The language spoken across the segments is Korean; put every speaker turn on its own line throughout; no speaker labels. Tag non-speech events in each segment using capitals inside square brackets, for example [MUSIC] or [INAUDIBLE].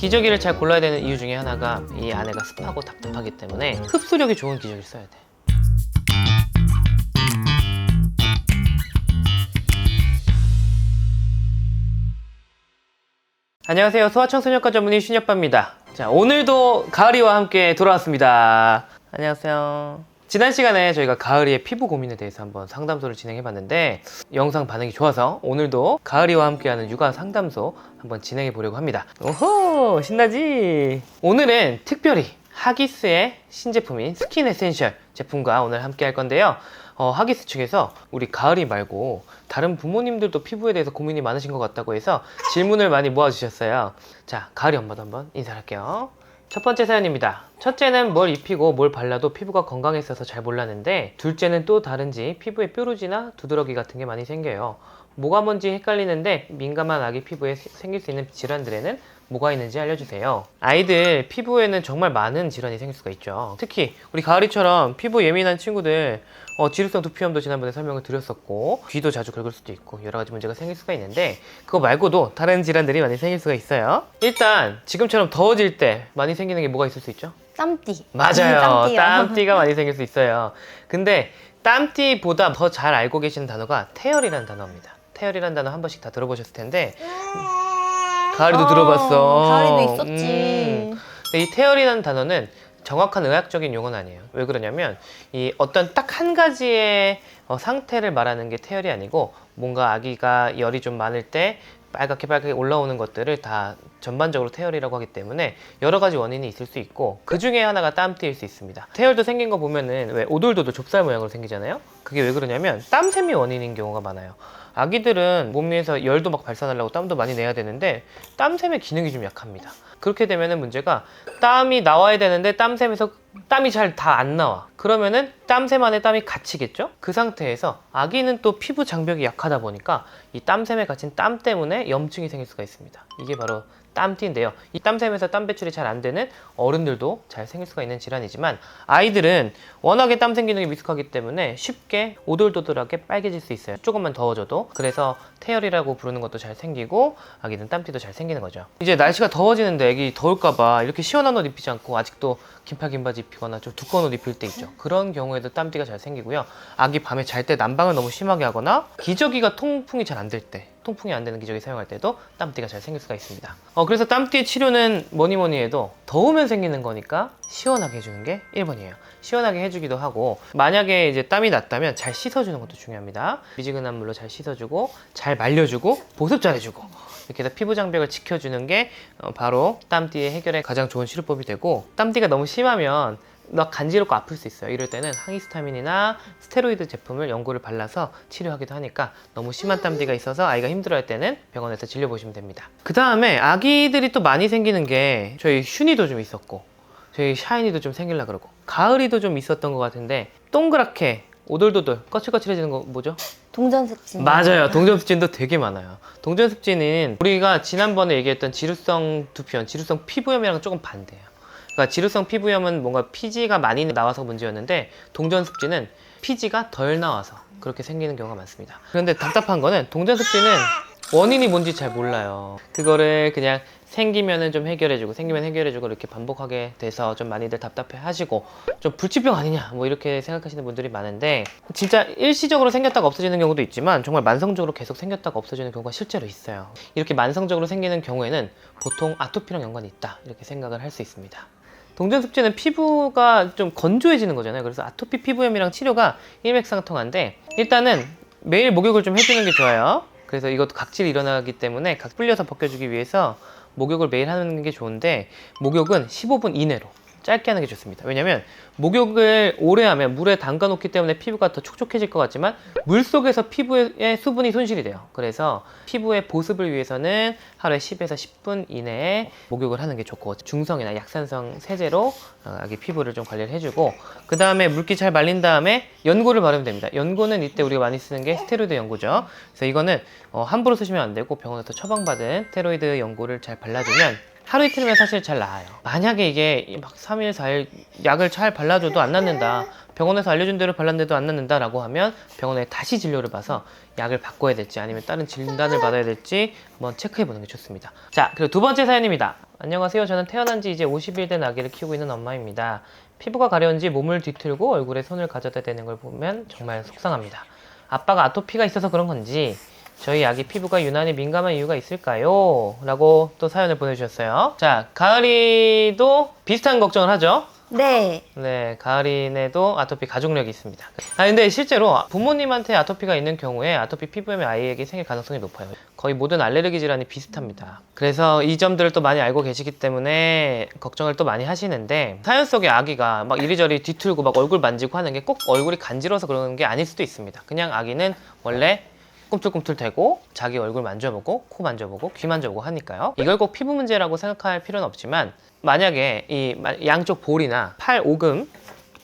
기저귀를 잘 골라야 되는 이유 중에 하나가 이 안에가 습하고 답답하기 때문에 흡수력이 좋은 기저귀를 써야 돼. 안녕하세요. 소아청소년과 전문의 신협바입니다. 자, 오늘도 가을이와 함께 돌아왔습니다. 안녕하세요. 지난 시간에 저희가 가을이의 피부 고민에 대해서 한번 상담소를 진행해 봤는데 영상 반응이 좋아서 오늘도 가을이와 함께하는 육아 상담소 한번 진행해 보려고 합니다. 오호 신나지? 오늘은 특별히 하기스의 신제품인 스킨 에센셜 제품과 오늘 함께 할 건데요. 어, 하기스 측에서 우리 가을이 말고 다른 부모님들도 피부에 대해서 고민이 많으신 것 같다고 해서 질문을 많이 모아주셨어요. 자, 가을이 엄마도 한번 인사할게요. 첫 번째 사연입니다. 첫째는 뭘 입히고 뭘 발라도 피부가 건강했어서 잘 몰랐는데 둘째는 또 다른지 피부에 뾰루지나 두드러기 같은 게 많이 생겨요. 뭐가 뭔지 헷갈리는데 민감한 아기 피부에 세- 생길 수 있는 질환들에는 뭐가 있는지 알려주세요. 아이들 피부에는 정말 많은 질환이 생길 수가 있죠. 특히 우리 가을이처럼 피부 예민한 친구들 어, 지루성 두피염도 지난번에 설명을 드렸었고 귀도 자주 긁을 수도 있고 여러 가지 문제가 생길 수가 있는데 그거 말고도 다른 질환들이 많이 생길 수가 있어요. 일단 지금처럼 더워질 때 많이 생기는 게 뭐가 있을 수 있죠?
땀띠.
맞아요. [LAUGHS] 땀띠가 많이 생길 수 있어요. 근데 땀띠보다 더 잘 알고 계시는 단어가 태열이라는 단어입니다. 태열이라는 단어 한 번씩 다 들어보셨을 텐데 가을이도
어,
들어봤어.
가을이도 있었지.
음. 근데 이 태열이라는 단어는 정확한 의학적인 용어는 아니에요. 왜 그러냐면 이 어떤 딱 한 가지의 어, 상태를 말하는 게 태열이 아니고 뭔가 아기가 열이 좀 많을 때 빨갛게 빨갛게 올라오는 것들을 다 전반적으로 태열이라고 하기 때문에 여러 가지 원인이 있을 수 있고 그 중에 하나가 땀띠일 수 있습니다. 태열도 생긴 거 보면은 왜 오돌도돌 좁쌀 모양으로 생기잖아요. 그게 왜 그러냐면 땀샘이 원인인 경우가 많아요. 아기들은 몸 위에서 열도 막 발산하려고 땀도 많이 내야 되는데 땀샘의 기능이 좀 약합니다. 그렇게 되면은 문제가 땀이 나와야 되는데 땀샘에서 땀이 잘 다 안 나와. 그러면은 땀샘 안에 땀이 갇히겠죠? 그 상태에서 아기는 또 피부 장벽이 약하다 보니까 이 땀샘에 갇힌 땀 때문에 염증이 생길 수가 있습니다. 이게 바로 땀띠인데요. 이 땀샘에서 땀 배출이 잘 안 되는 어른들도 잘 생길 수가 있는 질환이지만 아이들은 워낙에 땀샘 기능이 미숙하기 때문에 쉽게 오돌도돌하게 빨개질 수 있어요. 조금만 더워져도. 그래서 태열이라고 부르는 것도 잘 생기고 아기는 땀띠도 잘 생기는 거죠. 이제 날씨가 더워지는데 애기 더울까봐 이렇게 시원한 옷 입히지 않고 아직도 긴팔 긴 바지 입히거나 좀 두꺼운 옷 입힐 때 있죠. 그런 경우에도 땀띠가 잘 생기고요. 아기 밤에 잘 때 난방을 너무 심하게 하거나 기저귀가 통풍이 잘 안 될 때 통풍이 안 되는 기저귀 사용할 때도 땀띠가 잘 생길 수가 있습니다. 어, 그래서 땀띠 치료는 뭐니 뭐니 해도 더우면 생기는 거니까 시원하게 해주는 게 1번이에요. 시원하게 해주기도 하고 만약에 이제 땀이 났다면 잘 씻어주는 것도 중요합니다. 미지근한 물로 잘 씻어주고 잘 말려주고 보습 잘해주고 이렇게 해서 피부 장벽을 지켜주는 게 어, 바로 땀띠의 해결에 가장 좋은 치료법이 되고 땀띠가 너무 심하면 막 간지럽고 아플 수 있어요. 이럴 때는 항히스타민이나 스테로이드 제품을 연고를 발라서 치료하기도 하니까 너무 심한 땀띠가 있어서 아이가 힘들어할 때는 병원에서 진료 보시면 됩니다. 그 다음에 아기들이 또 많이 생기는 게 저희 슈니도 좀 있었고 저희 샤이니도 좀 생길라 그러고 가을이도 좀 있었던 것 같은데 동그랗게 오돌도돌 거칠거칠해지는 거 뭐죠?
동전습진.
맞아요. 동전습진도 되게 많아요. 동전습진은 우리가 지난번에 얘기했던 지루성 두피염, 지루성 피부염이랑 조금 반대예요. 그러니까 지루성 피부염은 뭔가 피지가 많이 나와서 문제였는데 동전습진은 피지가 덜 나와서 그렇게 생기는 경우가 많습니다. 그런데 답답한 거는 동전습진은 원인이 뭔지 잘 몰라요. 그거를 그냥 생기면은 좀 해결해주고 생기면 해결해주고 이렇게 반복하게 돼서 좀 많이들 답답해 하시고 좀 불치병 아니냐 뭐 이렇게 생각하시는 분들이 많은데 진짜 일시적으로 생겼다가 없어지는 경우도 있지만 정말 만성적으로 계속 생겼다가 없어지는 경우가 실제로 있어요. 이렇게 만성적으로 생기는 경우에는 보통 아토피랑 연관이 있다 이렇게 생각을 할 수 있습니다. 동전습진은 피부가 좀 건조해지는 거잖아요. 그래서 아토피 피부염이랑 치료가 일맥상통한데 일단은 매일 목욕을 좀 해주는 게 좋아요. 그래서 이것도 각질이 일어나기 때문에 각 불려서 벗겨주기 위해서 목욕을 매일 하는 게 좋은데 목욕은 15분 이내로 짧게 하는 게 좋습니다. 왜냐면 목욕을 오래 하면 물에 담가 놓기 때문에 피부가 더 촉촉해질 것 같지만 물 속에서 피부의 수분이 손실이 돼요. 그래서 피부의 보습을 위해서는 하루에 10에서 10분 이내에 목욕을 하는 게 좋고 중성이나 약산성 세제로 어, 아기 피부를 좀 관리를 해주고 그 다음에 물기 잘 말린 다음에 연고를 바르면 됩니다. 연고는 이때 우리가 많이 쓰는 게 스테로이드 연고죠. 그래서 이거는 어, 함부로 쓰시면 안 되고 병원에서 처방받은 스테로이드 연고를 잘 발라주면 하루 이틀이면 사실 잘 나아요. 만약에 이게 막 3일, 4일 약을 잘 발라줘도 안 낫는다. 병원에서 알려준 대로 발랐는데도 안 낫는다라고 하면 병원에 다시 진료를 봐서 약을 바꿔야 될지 아니면 다른 진단을 받아야 될지 한번 체크해 보는 게 좋습니다. 자, 그리고 두 번째 사연입니다. 안녕하세요. 저는 태어난 지 이제 50일 된 아기를 키우고 있는 엄마입니다. 피부가 가려운지 몸을 뒤틀고 얼굴에 손을 가져다 대는 걸 보면 정말 속상합니다. 아빠가 아토피가 있어서 그런 건지 저희 아기 피부가 유난히 민감한 이유가 있을까요? 라고 또 사연을 보내주셨어요. 자, 가을이도 비슷한 걱정을 하죠.
네.
네, 가을이네도 아토피 가족력이 있습니다. 아, 근데 실제로 부모님한테 아토피가 있는 경우에 아토피 피부염이 아이에게 생길 가능성이 높아요. 거의 모든 알레르기 질환이 비슷합니다. 그래서 이 점들을 또 많이 알고 계시기 때문에 걱정을 또 많이 하시는데 사연 속의 아기가 막 이리저리 뒤틀고 막 얼굴 만지고 하는 게 꼭 얼굴이 간지러서 그러는 게 아닐 수도 있습니다. 그냥 아기는 원래 꿈틀꿈틀 대고 자기 얼굴 만져보고 코 만져보고 귀 만져보고 하니까요. 이걸 꼭 피부 문제라고 생각할 필요는 없지만 만약에 이 마- 양쪽 볼이나 팔 오금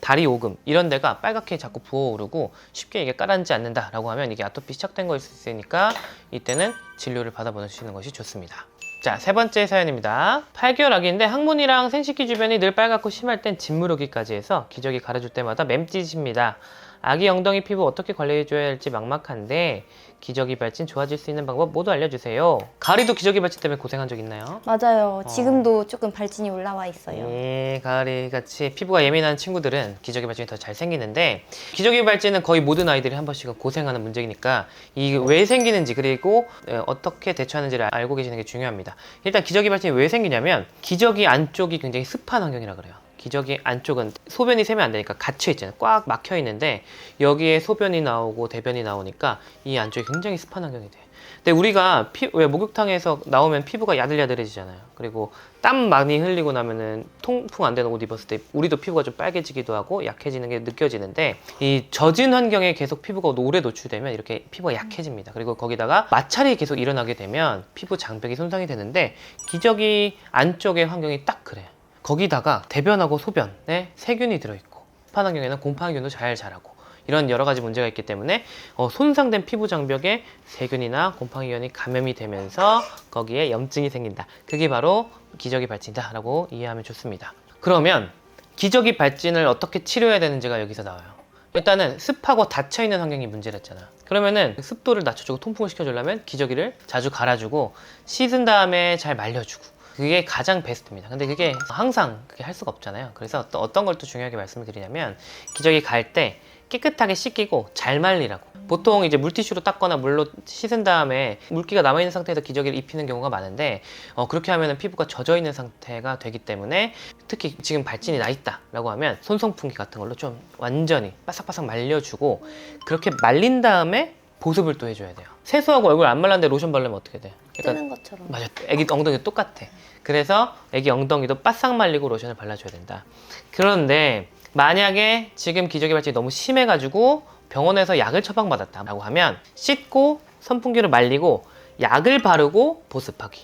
다리 오금 이런 데가 빨갛게 자꾸 부어오르고 쉽게 이게 깔아앉지 않는다라고 하면 이게 아토피 시작된 거일 수 있으니까 이때는 진료를 받아보시는 것이 좋습니다. 자, 세 번째 사연입니다. 8개월 아기인데 항문이랑 생식기 주변이 늘 빨갛고 심할 땐 진무르기까지 해서 기저귀 갈아줄 때마다 맴짓입니다. 아기 엉덩이 피부 어떻게 관리해줘야 할지 막막한데 기저귀 발진 좋아질 수 있는 방법 모두 알려주세요. 가을이도 기저귀 발진 때문에 고생한 적 있나요?
맞아요. 지금도 조금 발진이 올라와 있어요.
예, 가을이 같이 피부가 예민한 친구들은 기저귀 발진이 더 잘 생기는데 기저귀 발진은 거의 모든 아이들이 한 번씩은 고생하는 문제이니까 이게 왜 생기는지 그리고 어, 어떻게 대처하는지를 알고 계시는 게 중요합니다. 일단 기저귀 발진이 왜 생기냐면 기저귀 안쪽이 굉장히 습한 환경이라 그래요. 기저귀 안쪽은 소변이 새면 안 되니까 갇혀 있잖아요. 꽉 막혀 있는데 여기에 소변이 나오고 대변이 나오니까 이 안쪽이 굉장히 습한 환경이 돼요. 근데 우리가 피, 왜 목욕탕에서 나오면 피부가 야들야들해지잖아요. 그리고 땀 많이 흘리고 나면은 통풍 안 되는 옷 입었을 때 우리도 피부가 좀 빨개지기도 하고 약해지는 게 느껴지는데 이 젖은 환경에 계속 피부가 오래 노출되면 이렇게 피부가 약해집니다. 그리고 거기다가 마찰이 계속 일어나게 되면 피부 장벽이 손상이 되는데 기저귀 안쪽의 환경이 딱 그래요. 거기다가 대변하고 소변에 세균이 들어있고 습한 환경에는 곰팡이균도 잘 자라고 이런 여러 가지 문제가 있기 때문에 어, 손상된 피부 장벽에 세균이나 곰팡이균이 감염이 되면서 거기에 염증이 생긴다. 그게 바로 기저귀 발진이다라고 이해하면 좋습니다. 그러면 기저귀 발진을 어떻게 치료해야 되는지가 여기서 나와요. 일단은 습하고 닫혀 있는 환경이 문제랬잖아. 그러면은 습도를 낮춰주고 통풍을 시켜주려면 기저귀를 자주 갈아주고 씻은 다음에 잘 말려주고 그게 가장 베스트입니다. 근데 그게 항상 그게 할 수가 없잖아요. 그래서 또 어떤 걸 또 중요하게 말씀을 드리냐면 기저귀 갈 때 깨끗하게 씻기고 잘 말리라고. 보통 이제 물티슈로 닦거나 물로 씻은 다음에 물기가 남아있는 상태에서 기저귀를 입히는 경우가 많은데 어, 그렇게 하면 피부가 젖어 있는 상태가 되기 때문에 특히 지금 발진이 나 있다 라고 하면 손송풍기 같은 걸로 좀 완전히 바삭바삭 말려주고 그렇게 말린 다음에 보습을 또 해줘야 돼요. 세수하고 얼굴 안 말랐는데 로션 바르면 어떻게 돼?
뜨는 것처럼.
맞아. 애기 엉덩이 똑같아. 그래서 애기 엉덩이도 바싹 말리고 로션을 발라줘야 된다. 그런데 만약에 지금 기저귀 발진이 너무 심해가지고 병원에서 약을 처방받았다라고 하면 씻고 선풍기로 말리고 약을 바르고 보습하기.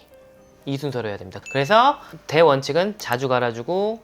이 순서로 해야 됩니다. 그래서 대원칙은 자주 갈아주고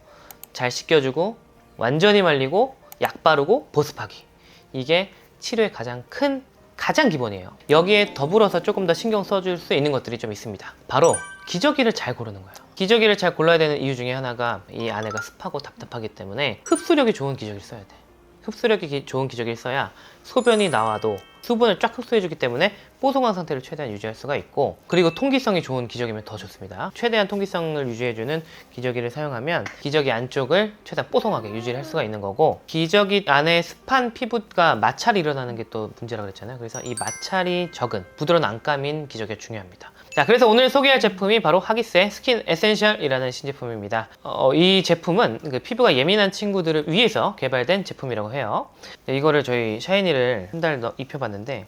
잘 씻겨주고 완전히 말리고 약 바르고 보습하기. 이게 치료의 가장 큰 가장 기본이에요. 여기에 더불어서 조금 더 신경 써줄 수 있는 것들이 좀 있습니다. 바로 기저귀를 잘 고르는 거예요. 기저귀를 잘 골라야 되는 이유 중에 하나가 이 안에가 습하고 답답하기 때문에 흡수력이 좋은 기저귀를 써야 돼. 흡수력이 기- 좋은 기저귀를 써야 소변이 나와도 수분을 쫙 흡수해주기 때문에 뽀송한 상태를 최대한 유지할 수가 있고 그리고 통기성이 좋은 기저귀면 더 좋습니다. 최대한 통기성을 유지해주는 기저귀를 사용하면 기저귀 안쪽을 최대한 뽀송하게 유지를 할 수가 있는 거고 기저귀 안에 습한 피부가 마찰이 일어나는 게 또 문제라고 그랬잖아요. 그래서 이 마찰이 적은 부드러운 안감인 기저귀가 중요합니다. 자, 그래서 오늘 소개할 제품이 바로 하기스의 스킨 에센셜이라는 신제품입니다. 어, 이 제품은 그 피부가 예민한 친구들을 위해서 개발된 제품이라고 해요. 네, 이거를 저희 샤이니를 한달 입혀봤는데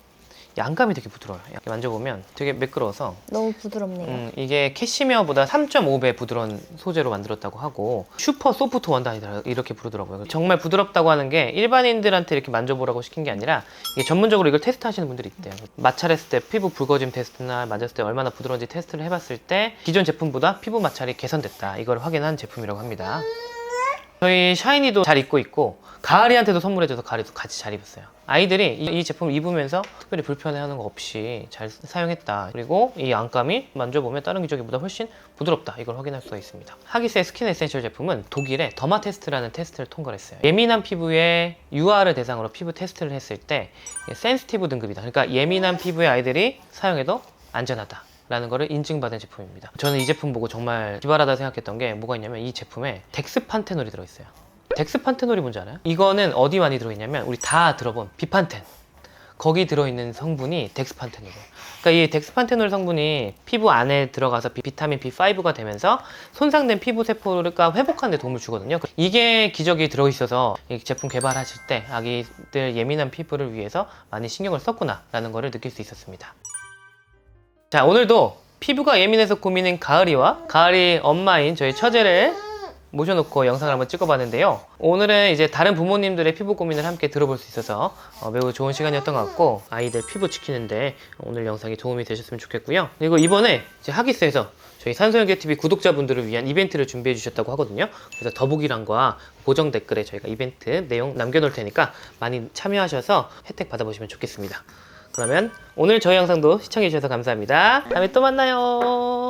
양감이 되게 부드러워요. 이렇게 만져보면 되게 매끄러워서
너무 부드럽네요.
음, 이게 캐시미어보다 3.5배 부드러운 소재로 만들었다고 하고 슈퍼 소프트 원단이다 이렇게 부르더라고요. 정말 부드럽다고 하는 게 일반인들한테 이렇게 만져보라고 시킨 게 아니라 이게 전문적으로 이걸 테스트하시는 분들이 있대요. 마찰했을 때 피부 붉어짐 테스트나 만졌을 때 얼마나 부드러운지 테스트를 해봤을 때 기존 제품보다 피부 마찰이 개선됐다 이걸 확인한 제품이라고 합니다. 저희 샤이니도 잘 입고 있고 가을이한테도 선물해줘서 가을이도 같이 잘 입었어요. 아이들이 이, 이 제품을 입으면서 특별히 불편해하는 거 없이 잘 사용했다. 그리고 이 안감이 만져보면 다른 기저귀보다 훨씬 부드럽다. 이걸 확인할 수가 있습니다. 하기스의 스킨 에센셜 제품은 독일의 더마 테스트라는 테스트를 통과를 했어요. 예민한 피부에 UR을 대상으로 피부 테스트를 했을 때 센시티브 등급이다. 그러니까 예민한 피부의 아이들이 사용해도 안전하다. 라는 거를 인증받은 제품입니다. 저는 이 제품 보고 정말 기발하다 생각했던 게 뭐가 있냐면 이 제품에 덱스판테놀이 들어있어요. 덱스 판테놀이 뭔지 알아요? 이거는 어디 많이 들어있냐면 우리 다 들어본 비판텐 거기 들어있는 성분이 덱스판테놀이에요. 그러니까 이 덱스판테놀 성분이 피부 안에 들어가서 비- 비타민 B5가 되면서 손상된 피부 세포가 회복하는 데 도움을 주거든요. 이게 기적이 들어있어서 이 제품 개발하실 때 아기들 예민한 피부를 위해서 많이 신경을 썼구나라는 거를 느낄 수 있었습니다. 자, 오늘도 피부가 예민해서 고민인 가을이와 가을이 엄마인 저희 처제를 모셔놓고 영상을 한번 찍어봤는데요. 오늘은 이제 다른 부모님들의 피부 고민을 함께 들어볼 수 있어서 어, 매우 좋은 시간이었던 것 같고 아이들 피부 지키는데 오늘 영상이 도움이 되셨으면 좋겠고요. 그리고 이번에 이제 하기스에서 저희 산소연계 TV 구독자분들을 위한 이벤트를 준비해 주셨다고 하거든요. 그래서 더보기란과 고정 댓글에 저희가 이벤트 내용 남겨놓을 테니까 많이 참여하셔서 혜택 받아보시면 좋겠습니다. 그러면 오늘 저희 영상도 시청해 주셔서 감사합니다. 다음에 또 만나요.